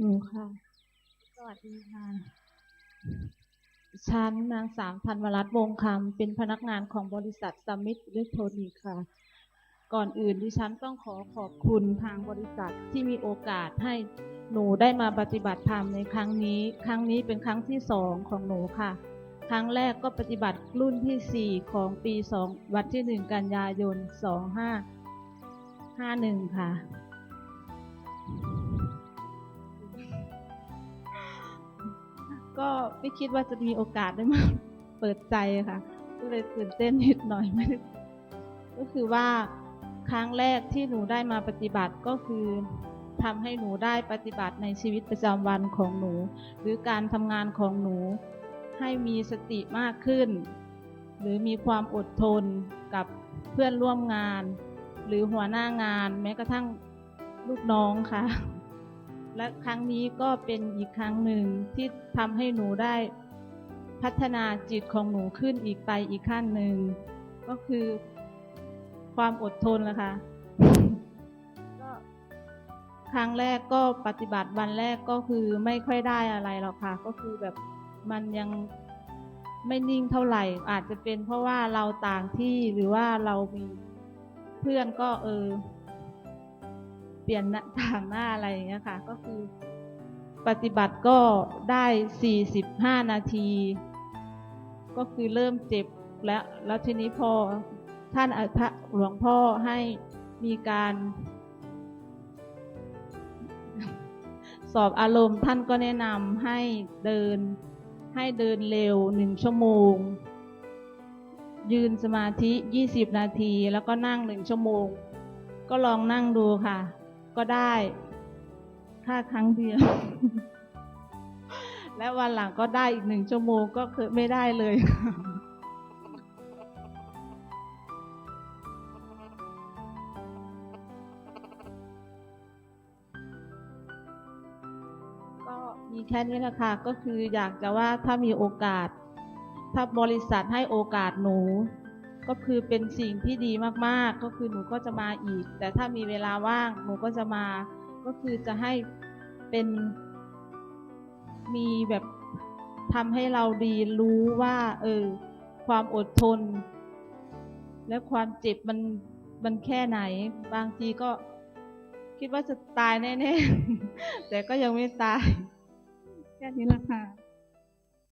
หนูค่ะ สวัสดีค่ะ ฉันนางสามพันวรัตน์วงคำเป็นพนักงานของบริษัทสมิธอิเล็กทรอนิกส์ค่ะ ก่อนอื่นดิฉันต้องขอขอบคุณทางบริษัทที่มีโอกาสให้หนูได้มาปฏิบัติธรรมในครั้งนี้ ครั้งนี้เป็นครั้งที่สองของหนูค่ะ ครั้งแรกก็ปฏิบัติรุ่นที่สี่ของปีสองวันที่หนึ่งกันยายนสองห้าห้าหนึ่งค่ะ ก็ไม่คิดว่าจะมีโอกาสได้มาเปิดใจค่ะ ก็เลยตื่นเต้นนิดหน่อยไม่ก็คือว่าครั้งแรกที่หนูได้มาปฏิบัติก็คือทำให้หนูได้ปฏิบัติในชีวิตประจำวันของหนู หรือการทำงานของหนูให้มีสติมากขึ้น หรือมีความอดทนกับเพื่อนร่วมงาน หรือหัวหน้างานแม้กระทั่งลูกน้องค่ะ และครั้งนี้ก็เป็นอีกครั้งหนึ่งที่ทำให้หนูได้พัฒนาจิตของหนูขึ้นอีกไปอีกขั้นหนึ่ง ก็คือความอดทนนะคะก็ครั้งแรกก็ปฏิบัติวันแรกก็คือไม่ค่อยได้อะไรหรอกค่ะ ก็คือแบบมันยังไม่นิ่งเท่าไหร่ อาจจะเป็นเพราะว่าเราต่างที่หรือว่าเรามีเพื่อนก็เออ ปลี่ยนหน้าต่างหน้าอะไรอย่างเงี้ยค่ะ ก็คือปฏิบัติก็ได้สี่สิบห้านาที ก็คือเริ่มเจ็บแล้ว แล้วทีนี้พอท่านพระหลวงพ่อให้มีการ สอบอารมณ์ท่านก็แนะนำให้เดินให้เดินเร็วหนึ่งชั่วโมง ยืนสมาธิยี่สิบนาที แล้วก็นั่งหนึ่งชั่วโมง ก็ลองนั่งดูค่ะ ก็ได้ค่าครั้งเดียว และวันหลังก็ได้อีกหนึ่งชั่วโมงก็คือไม่ได้เลย ก็มีแค่นี้แหละค่ะ ก็คืออยากจะว่าถ้ามีโอกาส ถ้าบริษัทให้โอกาสหนู ก็คือเป็นสิ่งที่ดีมากๆ ก็คือหนูก็จะมาอีก แต่ถ้ามีเวลาว่างหนูก็จะมา ก็คือจะให้เป็นมีแบบทำให้เราดีรู้ว่า เออ ความอดทน และความเจ็บมันมันแค่ไหน บางทีก็คิดว่าจะตายแน่ ๆ แต่ก็ยังไม่ตาย แค่นี้ละค่ะ